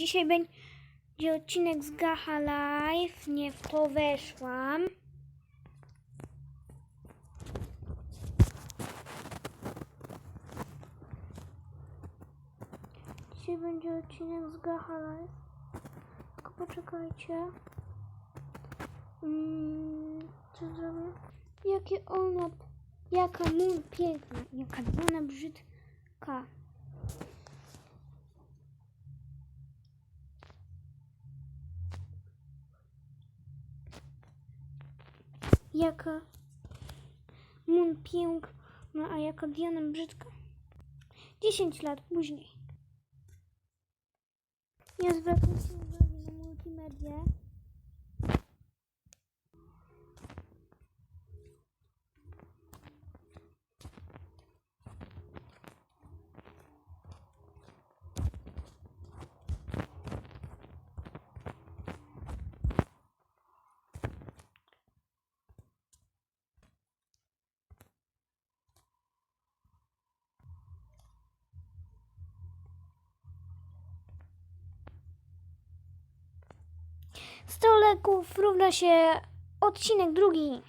dzisiaj będzie odcinek z Gacha Live. Nie w to weszłam. Dzisiaj będzie odcinek z Gacha Live. Tylko poczekajcie. Mm, co zrobię? Jakie ona... Jaka mun piękna. Jaka ona brzydka. Jaka mun piękna, a jaka Diana brzydka. 10 lat później. Ja zwracam 100 leków równa się odcinek drugi.